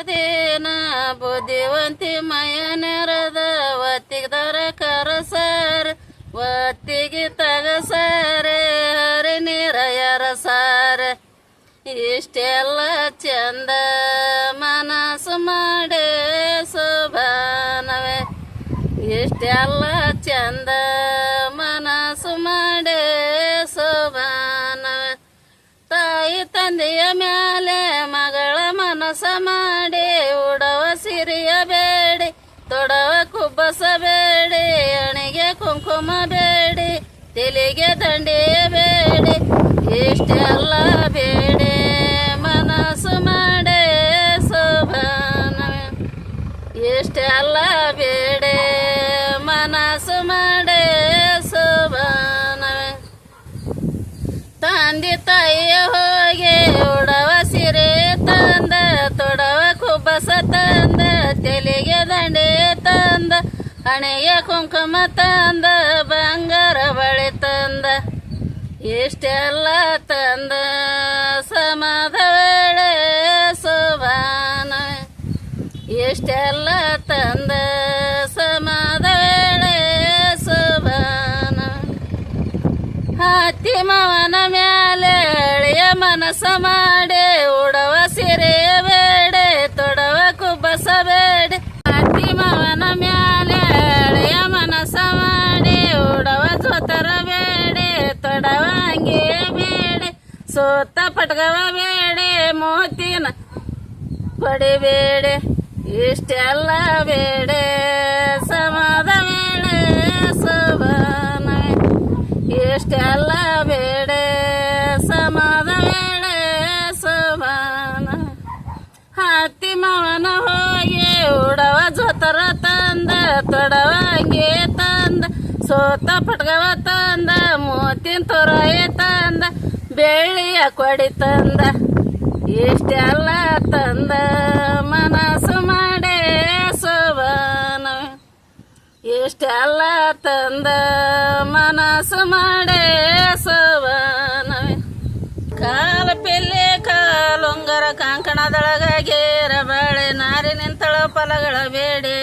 ಅದೇನ ಬುದ್ಧಿವಂತಿ ಮಯನೆರದ ಒತ್ತಿಗದರ ಕರಸಾರ, ಒತ್ತಿಗೆ ತಗಸಾರೆ ಹರಿ ನೀರಯರ ಸಾರ. ಇಷ್ಟೆಲ್ಲ ಚಂದ ಮನಸ್ಸು ಮಾಡೇ ಶೋಭಾನವೇ ಇಷ್ಟೆಲ್ಲ ಚಂದ ಮನಸ್ಸು ಮಾಡೇ ಶೋಭಾನವೇ ತಾಯಿ ತಂದೆಯ ಮ್ಯಾಲೆ ತೊಡವ ಕುಬ್ಬಸ ಬೇಡಿ ಅಣಿಗೆ ಕುಂಕುಮ ಬೇಡಿ ತೆಲಿಗೆ ದಂಡೆಯ ಬೇಡಿ ಇಷ್ಟೆಲ್ಲ ಬೇಡಿ ಮನಸ್ಸು ಮಾಡೇ ಶೋಭಾನವೇ ಇಷ್ಟೆಲ್ಲ ಬೇಡೆ ಮನಸ್ಸು ಮಾಡೇ ಶೋಭಾನವೇ ತಂದೆ ತಾಯಿಯ ಹೋಗಿ ಉಡವ ಸಿರೆ ತಂದ ತೊಡವ ಕುಬ್ಬಸ ತಂದ ತೆಲಿಗೆ ದಂಡೆ ತಂದ ಹಣೆಯ ಕುಂಕುಮ ತಂದ, ಬಂಗಾರ ಬಳೆ ತಂದ ಇಷ್ಟೆಲ್ಲ ತಂದ. ಸಮಾಧ ವೇಳೆ ಸುಭಾನ ಇಷ್ಟೆಲ್ಲ ತಂದ. ಸಮಾಧ ವೇಳೆ ಶೋಭಾನ ಹತ್ತಿ ಮ್ಯಾಲೆ ಎಳೆಯ ಮನಸ್ಸ ಮಾಡಿ, ಉಡವ ಸಿರೆ ಸೋತ ಪಟ್ಕವ ಬೇಡೆ, ಮೋತಿನ ಪಡಿಬೇಡೆ ಇಷ್ಟೆಲ್ಲ ಬೇಡೆ. ಸಮದ ಬೇಡೆ ಶೋಭಾನವೇ ಇಷ್ಟೆಲ್ಲ ಬೇಡೆ, ಸಮದ ಬೇಡೆ ಶೋಭಾನ ಹತ್ತಿ ಮಾವನ ಹೋಗಿ ಉಡವ ಜೊತರ ತಂದ, ತೊಡವ ಹಂಗೆ ತಂದ. ಸೋತ ಪಟ್ಕವ ತಂದ, ಮೋತಿನ ತೊರಾಯ ತಂದ. ಬೆಳ್ಳಿಯ ಕೊಡಿ ತಂದ, ಇಷ್ಟೆಲ್ಲ ತಂದ, ಮನಸ್ಸು ಮಾಡೇ ಶೋಭಾನವೇ ಇಷ್ಟೆಲ್ಲ ತಂದ, ಮನಸ್ಸು ಮಾಡೇ ಕಾಲ ಪಿಲ್ಲೆ ಕಾಲುಂಗರ ಕಂಕಣದೊಳಗ ಗೇರ ಬಳೆ, ನಾರಿ ನಿಂತಳ ಫಲಗಳ ಬೇಡೆ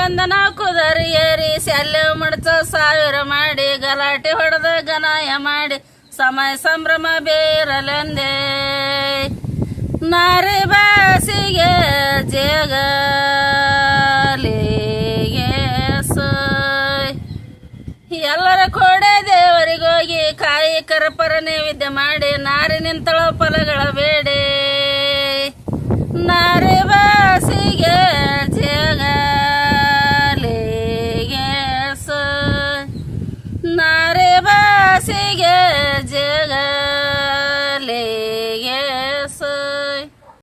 ಹಳೆಯ ಬಂಧನ ಕುದರಿ ಏರಿ ಶಲ್ಯ ಮಡ್ಚ ಸಾವಿರ ಮಾಡಿ, ಗಲಾಟೆ ಹೊಡೆದ ಗನಾಯ ಮಾಡಿ, ಸಮಯ ಸಂಭ್ರಮ ಬೇರಲೆಂದೇ. ನಾರಿ ಬಾಸಿಗೆ ಜಗಲಿಗೆ ಎಲ್ಲರ ಕೋಡೆ ದೇವರಿಗೋಗಿ ಕಾಯಿ ಕರಪರ ನೈವೇದ್ಯ ಮಾಡಿ ನಾರಿ ನಿಂತಳ ಫಲಗಳ ಬೇಡೆ. ನಾರಿ ಬಾಸಿಗೆ singing.